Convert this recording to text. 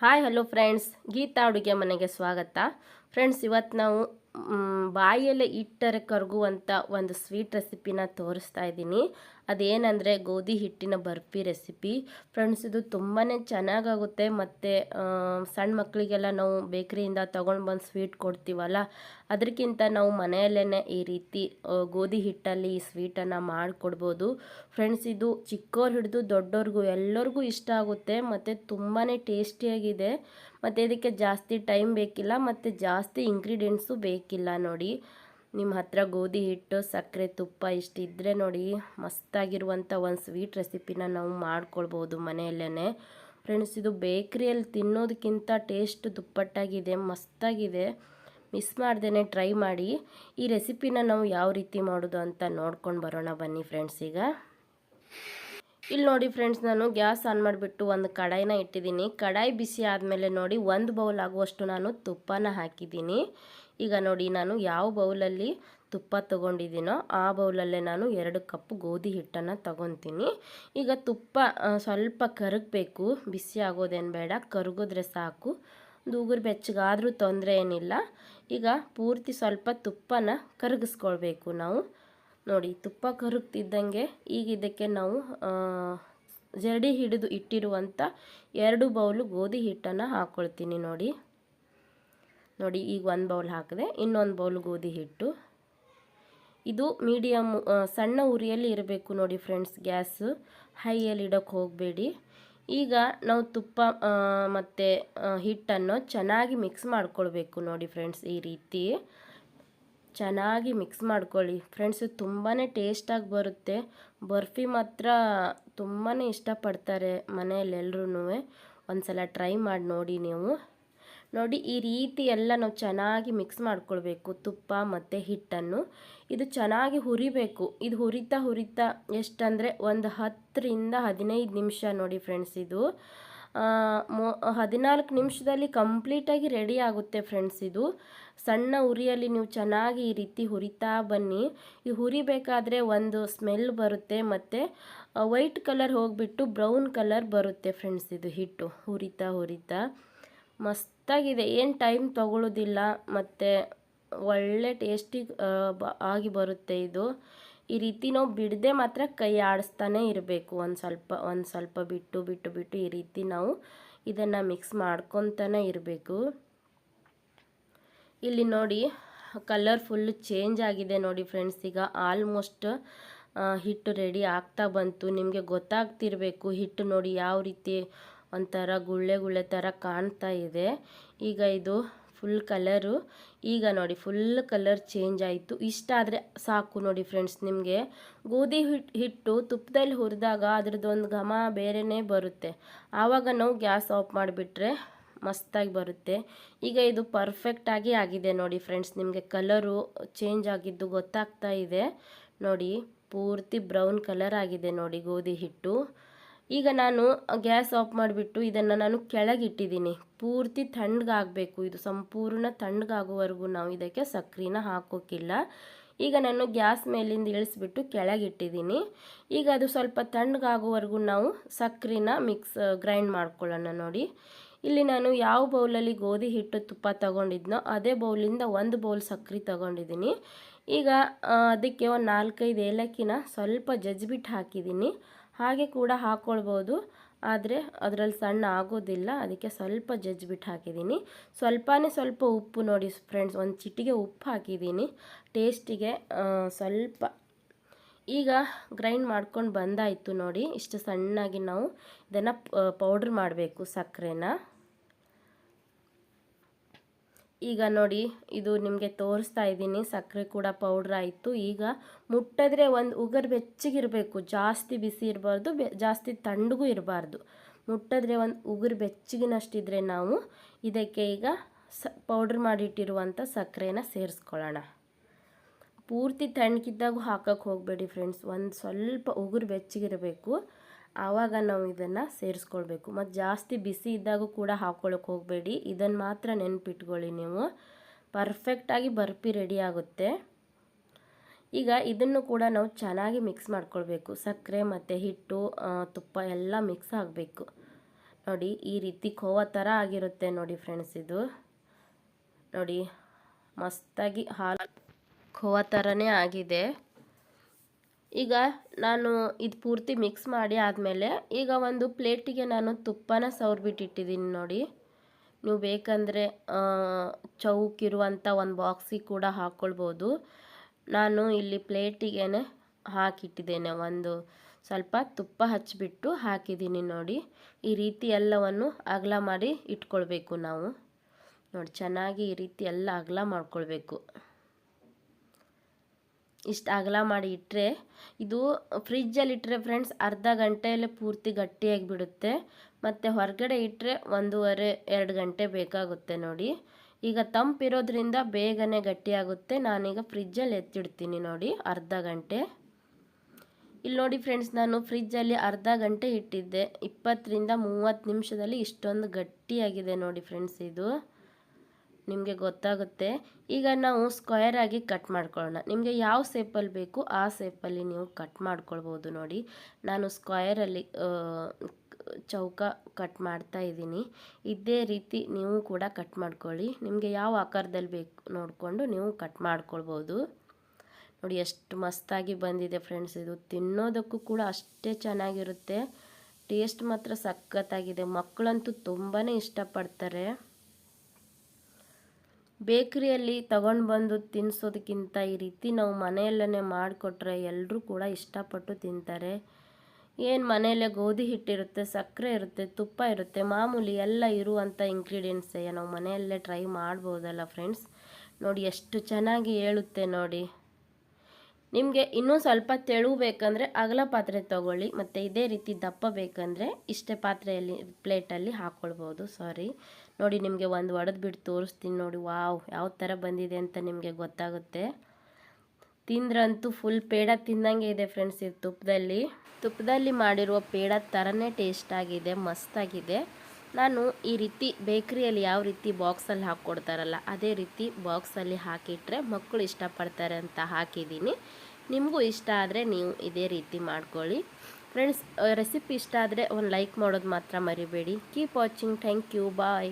Hi hello friends Geetha ಅಡುಗೆ ಮನೆಗೆ ಸ್ವಾಗತ. ಫ್ರೆಂಡ್ಸ್ ಇವತ್ತು ನಾವು ಬಾಯಲ್ಲೇ ಇಟ್ಟರೆ ಕರಗುವಂಥ ಒಂದು ಸ್ವೀಟ್ ರೆಸಿಪಿನ ತೋರಿಸ್ತಾ ಇದ್ದೀನಿ. ಅದೇನಂದರೆ ಗೋಧಿ ಹಿಟ್ಟಿನ ಬರ್ಫಿ ರೆಸಿಪಿ ಫ್ರೆಂಡ್ಸ್ ಇದು ತುಂಬಾ ಚೆನ್ನಾಗಾಗುತ್ತೆ. ಮತ್ತು ಸಣ್ಣ ಮಕ್ಕಳಿಗೆಲ್ಲ ನಾವು ಬೇಕ್ರಿಯಿಂದ ತೊಗೊಂಡು ಬಂದು ಸ್ವೀಟ್ ಕೊಡ್ತೀವಲ್ಲ ಅದಕ್ಕಿಂತ ನಾವು ಮನೆಯಲ್ಲೇ ಈ ರೀತಿ ಗೋಧಿ ಹಿಟ್ಟಲ್ಲಿ ಈ ಸ್ವೀಟನ್ನು ಮಾಡಿಕೊಡ್ಬೋದು. ಫ್ರೆಂಡ್ಸ್ ಇದು ಚಿಕ್ಕವ್ರು ಹಿಡಿದು ದೊಡ್ಡವ್ರಿಗೂ ಎಲ್ಲರಿಗೂ ಇಷ್ಟ ಆಗುತ್ತೆ. ಮತ್ತು ತುಂಬಾ ಟೇಸ್ಟಿಯಾಗಿದೆ ಮತ್ತು ಇದಕ್ಕೆ ಜಾಸ್ತಿ ಟೈಮ್ ಬೇಕಿಲ್ಲ. ಮತ್ತು ಜಾಸ್ತಿ ಇಂಗ್ರೀಡಿಯೆಂಟ್ಸು ಬೇಕಿಲ್ಲ ನೋಡಿ. ನಿಮ್ಮ ಹತ್ರ ಗೋಧಿ ಹಿಟ್ಟು, ಸಕ್ಕರೆ ತುಪ್ಪ ಇಷ್ಟಿದ್ರೆ ನೋಡಿ ಮಸ್ತಾಗಿರುವಂಥ ಒಂದು ಸ್ವೀಟ್ ರೆಸಿಪಿನ ನಾವು ಮಾಡ್ಕೊಳ್ಬೋದು ಮನೆಯಲ್ಲೇ ಫ್ರೆಂಡ್ಸ್, ಇದು ಬೇಕ್ರಿಯಲ್ಲಿ ತಿನ್ನೋದಕ್ಕಿಂತ ಟೇಸ್ಟ್ ದುಪ್ಪಟ್ಟಾಗಿದೆ, ಮಸ್ತಾಗಿದೆ. ಮಿಸ್ ಮಾಡ್ದೇ ಟ್ರೈ ಮಾಡಿ. ಈ ರೆಸಿಪಿನ ನಾವು ಯಾವ ರೀತಿ ಮಾಡೋದು ಅಂತ ನೋಡ್ಕೊಂಡು ಬರೋಣ ಬನ್ನಿ ಫ್ರೆಂಡ್ಸ್ ಈಗ. ಇಲ್ಲಿ ನೋಡಿ ಫ್ರೆಂಡ್ಸ್, ನಾನು ಗ್ಯಾಸ್ ಆನ್ ಮಾಡಿಬಿಟ್ಟು ಒಂದು ಕಡಾಯಿನ ಇಟ್ಟಿದ್ದೀನಿ. ಕಡಾಯಿ ಬಿಸಿ ಆದಮೇಲೆ ನೋಡಿ ಒಂದು ಬೌಲ್ ಆಗುವಷ್ಟು ನಾನು ತುಪ್ಪನ ಹಾಕಿದ್ದೀನಿ. ಈಗ ನೋಡಿ ನಾನು ಯಾವ ಬೌಲಲ್ಲಿ ತುಪ್ಪ ತೊಗೊಂಡಿದ್ದೀನೋ ಆ ಬೌಲಲ್ಲೇ ನಾನು ಎರಡು ಕಪ್ ಗೋಧಿ ಹಿಟ್ಟನ್ನು ತಗೊತೀನಿ. ಈಗ ತುಪ್ಪ ಸ್ವಲ್ಪ ಕರಗಬೇಕು. ಬಿಸಿ ಆಗೋದೇನು ಬೇಡ, ಕರಗಿದ್ರೆ ಸಾಕು. ದೂಗುರು ಬೆಚ್ಚಗಾದರೂ ತೊಂದರೆ ಏನಿಲ್ಲ. ಈಗ ಪೂರ್ತಿ ಸ್ವಲ್ಪ ತುಪ್ಪನ ಕರಗಿಸ್ಕೊಳ್ಬೇಕು ನಾವು. ನೋಡಿ, ತುಪ್ಪ ಕರಗ್ತಿದ್ದಂಗೆ ಈಗ ಇದಕ್ಕೆ ನಾವು ಜರಡಿ ಹಿಡಿದು ಇಟ್ಟಿರುವಂಥ ಎರಡು ಬೌಲು ಗೋಧಿ ಹಿಟ್ಟನ್ನು ಹಾಕ್ಕೊಳ್ತೀನಿ ನೋಡಿ. ನೋಡಿ, ಈಗ ಒಂದು ಬೌಲ್ ಹಾಕಿದೆ, ಇನ್ನೊಂದು ಬೌಲ್ ಗೋಧಿ ಹಿಟ್ಟು. ಇದು ಮೀಡಿಯಮ್ ಸಣ್ಣ ಉರಿಯಲ್ಲಿ ಇರಬೇಕು ನೋಡಿ ಫ್ರೆಂಡ್ಸ್ ಗ್ಯಾಸ್ ಹೈಯಲ್ಲಿ ಇಡೋಕ್ಕೆ ಹೋಗಬೇಡಿ. ಈಗ ನಾವು ತುಪ್ಪ ಮತ್ತು ಹಿಟ್ಟನ್ನು ಚೆನ್ನಾಗಿ ಮಿಕ್ಸ್ ಮಾಡ್ಕೊಳ್ಬೇಕು ನೋಡಿ ಫ್ರೆಂಡ್ಸ್ ಈ ರೀತಿ. ಚೆನ್ನಾಗಿ ಮಿಕ್ಸ್ ಮಾಡ್ಕೊಳ್ಳಿ. ಫ್ರೆಂಡ್ಸು ತುಂಬಾ ಟೇಸ್ಟಾಗಿ ಬರುತ್ತೆ. ಬರ್ಫಿ ಮಾತ್ರ ತುಂಬಾ ಇಷ್ಟಪಡ್ತಾರೆ ಮನೆಯಲ್ಲಿ ಒಂದು ಸಲ ಟ್ರೈ ಮಾಡಿ ನೋಡಿ ನೀವು. ನೋಡಿ, ಈ ರೀತಿ ಎಲ್ಲ ನಾವು ಚೆನ್ನಾಗಿ ಮಿಕ್ಸ್ ಮಾಡ್ಕೊಳ್ಬೇಕು. ತುಪ್ಪ ಮತ್ತು ಹಿಟ್ಟನ್ನು. ಇದು ಚೆನ್ನಾಗಿ ಹುರಿಬೇಕು. ಇದು ಹುರಿತಾ ಹುರಿತಾ ಎಷ್ಟಂದರೆ ಒಂದು ಹತ್ತರಿಂದ ಹದಿನೈದು ನಿಮಿಷ ನೋಡಿ ಫ್ರೆಂಡ್ಸ್ ಇದು. ಮೊ, ಹದಿನಾಲ್ಕು ನಿಮಿಷದಲ್ಲಿ ಕಂಪ್ಲೀಟಾಗಿ ರೆಡಿ ಆಗುತ್ತೆ ಫ್ರೆಂಡ್ಸ್ ಇದು. ಸಣ್ಣ ಉರಿಯಲ್ಲಿ ನೀವು ಚೆನ್ನಾಗಿ ಈ ರೀತಿ ಹುರಿತಾ ಬನ್ನಿ. ಈ ಹುರಿಬೇಕಾದ್ರೆ ಒಂದು ಸ್ಮೆಲ್ ಬರುತ್ತೆ ಮತ್ತು ವೈಟ್ ಕಲರ್ ಹೋಗಿಬಿಟ್ಟು ಬ್ರೌನ್ ಕಲರ್ ಬರುತ್ತೆ ಫ್ರೆಂಡ್ಸ್ ಇದು ಹಿಟ್ಟು. ಹುರಿತಾ ಹುರಿತಾ ಮಸ್ತಾಗಿದೆ. ಏನು ಟೈಮ್ ತಗೊಳ್ಳೋದಿಲ್ಲ ಮತ್ತು ಒಳ್ಳೆ ಟೇಸ್ಟಿ ಆಗಿ ಬರುತ್ತೆ ಇದು. ಈ ರೀತಿ ನಾವು ಬಿಡದೆ ಮಾತ್ರ ಕೈ ಆಡಿಸ್ತಾನೆ ಇರಬೇಕು. ಒಂದು ಸ್ವಲ್ಪ ಒಂದು ಸ್ವಲ್ಪ ಬಿಟ್ಟು ಬಿಟ್ಟು ಬಿಟ್ಟು ಈ ರೀತಿ ನಾವು ಇದನ್ನು ಮಿಕ್ಸ್ ಮಾಡ್ಕೊತಾನೆ ಇರಬೇಕು. ಇಲ್ಲಿ ನೋಡಿ ಕಲರ್ ಫುಲ್ ಚೇಂಜ್ ಆಗಿದೆ ನೋಡಿ ಫ್ರೆಂಡ್ಸ್ ಈಗ ಆಲ್ಮೋಸ್ಟ್ ಹಿಟ್ಟು ರೆಡಿ ಆಗ್ತಾ ಬಂತು. ನಿಮಗೆ ಗೊತ್ತಾಗ್ತಿರಬೇಕು ಹಿಟ್ಟು ನೋಡಿ ಯಾವ ರೀತಿ ಒಂಥರ ಗುಳ್ಳೆ ಗುಳ್ಳೆ ಥರ ಕಾಣ್ತಾ ಇದೆ. ಈಗ ಇದು ಫುಲ್ ಕಲರು ಈಗ ನೋಡಿ ಫುಲ್ ಕಲರ್ ಚೇಂಜ್ ಆಯಿತು. ಇಷ್ಟ ಆದರೆ ಸಾಕು ನೋಡಿ ಫ್ರೆಂಡ್ಸ್ ನಿಮಗೆ. ಗೋಧಿ ಹಿಟ್ಟು ಹಿಟ್ಟು ತುಪ್ಪದಲ್ಲಿ ಹುರಿದಾಗ ಅದ್ರದ್ದೊಂದು ಘಮ ಬೇರೆಯೇ ಬರುತ್ತೆ. ಆವಾಗ ನಾವು ಗ್ಯಾಸ್ ಆಫ್ ಮಾಡಿಬಿಟ್ರೆ ಮಸ್ತಾಗಿ ಬರುತ್ತೆ. ಈಗ ಇದು ಪರ್ಫೆಕ್ಟಾಗಿ ಆಗಿದೆ ನೋಡಿ ಫ್ರೆಂಡ್ಸ್ ನಿಮಗೆ. ಕಲರು ಚೇಂಜ್ ಆಗಿದ್ದು ಗೊತ್ತಾಗ್ತಾ ಇದೆ. ನೋಡಿ, ಪೂರ್ತಿ ಬ್ರೌನ್ ಕಲರ್ ಆಗಿದೆ ನೋಡಿ ಗೋಧಿ ಹಿಟ್ಟು. ಈಗ ನಾನು ಗ್ಯಾಸ್ ಆಫ್ ಮಾಡಿಬಿಟ್ಟು ಇದನ್ನು ನಾನು ಕೆಳಗಿಟ್ಟಿದ್ದೀನಿ. ಪೂರ್ತಿ ತಣ್ಣಗಾಗಬೇಕು. ಇದು ಸಂಪೂರ್ಣ ತಣ್ಣಗಾಗುವವರೆಗೂ ನಾವು ಇದಕ್ಕೆ ಸಕ್ಕರೆನ ಹಾಕೋಕ್ಕಿಲ್ಲ ಈಗ ನಾನು ಗ್ಯಾಸ್ ಮೇಲಿಂದ ಇಳಿಸ್ಬಿಟ್ಟು ಕೆಳಗಿಟ್ಟಿದ್ದೀನಿ. ಈಗ ಅದು ಸ್ವಲ್ಪ ತಣ್ಣಗಾಗುವವರೆಗೂ ನಾವು ಸಕ್ಕರೆನ ಮಿಕ್ಸ್, ಗ್ರೈಂಡ್ ಮಾಡ್ಕೊಳ್ಳೋಣ ನೋಡಿ. ಇಲ್ಲಿ ನಾನು ಯಾವ ಬೌಲಲ್ಲಿ ಗೋಧಿ ಹಿಟ್ಟು ತುಪ್ಪ ತಗೊಂಡಿದ್ನೋ ಅದೇ ಬೌಲಿಂದ ಒಂದು ಬೌಲ್ ಸಕ್ಕರೆ ತಗೊಂಡಿದ್ದೀನಿ. ಈಗ ಅದಕ್ಕೆ ಒಂದು ನಾಲ್ಕೈದು ಏಲಕ್ಕಿನ ಸ್ವಲ್ಪ ಜಜ್ಬಿಟ್ಟು ಹಾಕಿದ್ದೀನಿ. ಹಾಗೆ ಕೂಡ ಹಾಕ್ಕೊಳ್ಬೋದು ಆದರೆ ಅದರಲ್ಲಿ ಸಣ್ಣ ಆಗೋದಿಲ್ಲ. ಅದಕ್ಕೆ ಸ್ವಲ್ಪ ಜಜ್ಜಿಬಿಟ್ಟು ಹಾಕಿದ್ದೀನಿ. ಸ್ವಲ್ಪನೇ ಸ್ವಲ್ಪ ಉಪ್ಪು ನೋಡಿ ಫ್ರೆಂಡ್ಸ್, ಒಂದು ಚಿಟಿಗೆ ಉಪ್ಪು ಹಾಕಿದ್ದೀನಿ. ಟೇಸ್ಟಿಗೆ ಸ್ವಲ್ಪ ಈಗ ಗ್ರೈಂಡ್ ಮಾಡ್ಕೊಂಡು ಬಂದಾಯಿತು ನೋಡಿ. ಇಷ್ಟು ಸಣ್ಣಾಗಿ ನಾವು ಇದನ್ನು ಪೌಡ್ರ್ ಮಾಡಬೇಕು ಸಕ್ಕರೆನ ಈಗ ನೋಡಿ, ಇದು ನಿಮಗೆ ತೋರಿಸ್ತಾ ಇದ್ದೀನಿ. ಸಕ್ಕರೆ ಕೂಡ ಪೌಡ್ರ್ ಆಯಿತು. ಈಗ ಮುಟ್ಟಿದ್ರೆ ಒಂದು ಉಗುರು ಬೆಚ್ಚಗಿರಬೇಕು. ಜಾಸ್ತಿ ಬಿಸಿ ಇರಬಾರ್ದು, ಬೆ ಜಾಸ್ತಿ ತಣ್ಣಗೂ ಇರಬಾರ್ದು. ಮುಟ್ಟಿದ್ರೆ ಒಂದು ಉಗುರು ಬೆಚ್ಚಗಿನಷ್ಟಿದ್ರೆ ನಾವು ಇದಕ್ಕೆ ಈಗ ಸ ಪೌಡ್ರ್ ಮಾಡಿಟ್ಟಿರುವಂಥ ಸಕ್ಕರೆನ ಸೇರಿಸ್ಕೊಳ್ಳೋಣ. ಪೂರ್ತಿ ತಣ್ಣಗಿದ್ದಾಗ ಹಾಕಕ್ಕೆ ಹೋಗಬೇಡಿ ಫ್ರೆಂಡ್ಸ್ ಒಂದು ಸ್ವಲ್ಪ ಉಗುರು ಬೆಚ್ಚಗಿರಬೇಕು. ಆವಾಗ ನಾವು ಇದನ್ನು ಸೇರಿಸ್ಕೊಳ್ಬೇಕು. ಮತ್ತು ಜಾಸ್ತಿ ಬಿಸಿ ಇದ್ದಾಗ ಕೂಡ ಹಾಕ್ಕೊಳ್ಳೋಕೆ ಹೋಗಬೇಡಿ. ಇದನ್ನು ಮಾತ್ರ ನೆನಪಿಟ್ಕೊಳ್ಳಿ ನೀವು. ಪರ್ಫೆಕ್ಟಾಗಿ ಬರ್ಫಿ ರೆಡಿ ಆಗುತ್ತೆ. ಈಗ ಇದನ್ನು ಕೂಡ ನಾವು ಚೆನ್ನಾಗಿ ಮಿಕ್ಸ್ ಮಾಡ್ಕೊಳ್ಬೇಕು. ಸಕ್ಕರೆ ಮತ್ತು ಹಿಟ್ಟು ತುಪ್ಪ ಎಲ್ಲ ಮಿಕ್ಸ್ ಆಗಬೇಕು. ನೋಡಿ, ಈ ರೀತಿ ಕೋವ ಥರ ಆಗಿರುತ್ತೆ ನೋಡಿ ಫ್ರೆಂಡ್ಸ್ ಇದು. ನೋಡಿ, ಮಸ್ತಾಗಿ ಹಾಲು ಖೋವಾ ಥರನೇ ಆಗಿದೆ. ಈಗ ನಾನು ಇದು ಪೂರ್ತಿ ಮಿಕ್ಸ್ ಮಾಡಿ ಆದಮೇಲೆ ಈಗ ಒಂದು ಪ್ಲೇಟಿಗೆ ನಾನು ತುಪ್ಪನ ಸವ್ರಿಬಿಟ್ಟಿಟ್ಟಿದ್ದೀನಿ ನೋಡಿ. ನೀವು ಬೇಕಂದರೆ ಚೌಕಿರುವಂಥ ಒಂದು ಬಾಕ್ಸಿಗೆ ಕೂಡ ಹಾಕ್ಕೊಳ್ಬೋದು ನಾನು ಇಲ್ಲಿ ಪ್ಲೇಟಿಗೆ ಹಾಕಿಟ್ಟಿದ್ದೇನೆ. ಒಂದು ಸ್ವಲ್ಪ ತುಪ್ಪ ಹಚ್ಚಿಬಿಟ್ಟು ಹಾಕಿದ್ದೀನಿ ನೋಡಿ. ಈ ರೀತಿ ಎಲ್ಲವನ್ನು ಅಗಲ ಮಾಡಿ ಇಟ್ಕೊಳ್ಬೇಕು ನಾವು. ನೋಡಿ, ಚೆನ್ನಾಗಿ ಈ ರೀತಿ ಎಲ್ಲ ಅಗಲ ಮಾಡ್ಕೊಳ್ಬೇಕು. ಇಷ್ಟು ಅಗಲ ಮಾಡಿ ಇಟ್ಟರೆ ಇದು ಫ್ರಿಜ್ಜಲ್ಲಿ ಇಟ್ಟರೆ ಫ್ರೆಂಡ್ಸ್ ಅರ್ಧ ಗಂಟೆಯಲ್ಲೇ ಪೂರ್ತಿ ಗಟ್ಟಿಯಾಗಿ ಬಿಡುತ್ತೆ. ಮತ್ತು ಹೊರಗಡೆ ಇಟ್ಟರೆ ಒಂದೂವರೆ, ಎರಡು ಗಂಟೆ ಬೇಕಾಗುತ್ತೆ ನೋಡಿ. ಈಗ ತಂಪಿರೋದ್ರಿಂದ ಬೇಗನೆ ಗಟ್ಟಿಯಾಗುತ್ತೆ. ನಾನೀಗ ಫ್ರಿಜ್ಜಲ್ಲಿ ಎತ್ತಿಡ್ತೀನಿ ನೋಡಿ ಅರ್ಧ ಗಂಟೆ. ಇಲ್ಲಿ ನೋಡಿ ಫ್ರೆಂಡ್ಸ್ ನಾನು ಫ್ರಿಜ್ಜಲ್ಲಿ ಅರ್ಧ ಗಂಟೆ ಇಟ್ಟಿದ್ದೆ. ಇಪ್ಪತ್ತರಿಂದ ಮೂವತ್ತು ನಿಮಿಷದಲ್ಲಿ ಇಷ್ಟೊಂದು ಗಟ್ಟಿಯಾಗಿದೆ ನೋಡಿ ಫ್ರೆಂಡ್ಸ್ ಇದು. ನಿಮಗೆ ಗೊತ್ತಾಗುತ್ತೆ. ಈಗ ನಾವು ಸ್ಕ್ವೇರ್ ಆಗಿ ಕಟ್ ಮಾಡ್ಕೊಳ್ಳೋಣ. ನಿಮಗೆ ಯಾವ ಸೇಪಲ್ಲಿ ಬೇಕು ಆ ಸೇಪಲ್ಲಿ ನೀವು ಕಟ್ ಮಾಡ್ಕೊಳ್ಬೋದು ನೋಡಿ. ನಾನು ಸ್ಕ್ವಯರಲ್ಲಿ ಚೌಕ ಕಟ್ ಮಾಡ್ತಾ ಇದ್ದೀನಿ. ಇದೇ ರೀತಿ ನೀವು ಕೂಡ ಕಟ್ ಮಾಡ್ಕೊಳ್ಳಿ. ನಿಮಗೆ ಯಾವ ಆಕಾರದಲ್ಲಿ ಬೇಕು ನೋಡಿಕೊಂಡು ನೀವು ಕಟ್ ಮಾಡ್ಕೊಳ್ಬೋದು. ನೋಡಿ ಎಷ್ಟು ಮಸ್ತಾಗಿ ಬಂದಿದೆ ಫ್ರೆಂಡ್ಸ್ ಇದು. ತಿನ್ನೋದಕ್ಕೂ ಕೂಡ ಅಷ್ಟೇ ಚೆನ್ನಾಗಿರುತ್ತೆ. ಟೇಸ್ಟ್ ಮಾತ್ರ ಸಖತ್ತಾಗಿದೆ. ಮಕ್ಕಳಂತೂ ತುಂಬಾ ಇಷ್ಟಪಡ್ತಾರೆ. ಬೇಕ್ರಿಯಲ್ಲಿ ತಗೊಂಡು ಬಂದು ತಿನ್ನಿಸೋದಕ್ಕಿಂತ ಈ ರೀತಿ ನಾವು ಮನೆಯಲ್ಲೇ ಮಾಡಿಕೊಟ್ರೆ ಎಲ್ಲರೂ ಕೂಡ ಇಷ್ಟಪಟ್ಟು ತಿಂತಾರೆ. ಏನು ಮನೆಯಲ್ಲೇ ಗೋಧಿ ಹಿಟ್ಟಿರುತ್ತೆ, ಸಕ್ಕರೆ ಇರುತ್ತೆ, ತುಪ್ಪ ಇರುತ್ತೆ, ಮಾಮೂಲಿ ಎಲ್ಲ ಇರುವಂಥ ಇಂಗ್ರೀಡಿಯೆಂಟ್ಸೇ ನಾವು ಮನೆಯಲ್ಲೇ ಟ್ರೈ ಮಾಡ್ಬೋದಲ್ಲ ಫ್ರೆಂಡ್ಸ್ ನೋಡಿ ಎಷ್ಟು ಚೆನ್ನಾಗಿ ಹೇಳುತ್ತೆ ನೋಡಿ. ನಿಮಗೆ ಇನ್ನೂ ಸ್ವಲ್ಪ ತೆಳು ಬೇಕಂದರೆ ಅಗಲ ಪಾತ್ರೆ ತೊಗೊಳ್ಳಿ, ಮತ್ತು ಇದೇ ರೀತಿ ದಪ್ಪ ಬೇಕಂದರೆ ಇಷ್ಟೇ ಪಾತ್ರೆಯಲ್ಲಿ ಪ್ಲೇಟಲ್ಲಿ ಹಾಕ್ಕೊಳ್ಬೋದು ಸಾರಿ ನೋಡಿ ನಿಮಗೆ ಒಂದು ಒಡೆದು ಬಿಟ್ಟು ತೋರಿಸ್ತೀನಿ ನೋಡಿ, ವಾವ್, ಯಾವ ಥರ ಬಂದಿದೆ ಅಂತ ನಿಮಗೆ ಗೊತ್ತಾಗುತ್ತೆ. ತಿಂದ್ರಂತೂ ಫುಲ್ ಪೇಡ ತಿಂದಂಗೆ ಇದೆ ಫ್ರೆಂಡ್ಸ್ ಇದು ತುಪ್ಪದಲ್ಲಿ. ತುಪ್ಪದಲ್ಲಿ ಮಾಡಿರುವ ಪೇಡ ಥರನೇ ಟೇಸ್ಟ್ ಆಗಿದೆ, ಮಸ್ತಾಗಿದೆ. ನಾನು ಈ ರೀತಿ ಬೇಕ್ರಿಯಲ್ಲಿ ಯಾವ ರೀತಿ ಬಾಕ್ಸಲ್ಲಿ ಹಾಕ್ಕೊಡ್ತಾರಲ್ಲ ಅದೇ ರೀತಿ ಬಾಕ್ಸಲ್ಲಿ ಹಾಕಿಟ್ರೆ ಮಕ್ಕಳು ಇಷ್ಟಪಡ್ತಾರೆ ಅಂತ ಹಾಕಿದ್ದೀನಿ. ನಿಮಗೂ ಇಷ್ಟ ಆದರೆ ನೀವು ಇದೇ ರೀತಿ ಮಾಡ್ಕೊಳ್ಳಿ. ಫ್ರೆಂಡ್ಸ್ ರೆಸಿಪಿ ಇಷ್ಟ ಆದರೆ ಒಂದು ಲೈಕ್ ಮಾಡೋದು ಮಾತ್ರ ಮರಿಬೇಡಿ. Keep watching thank you bye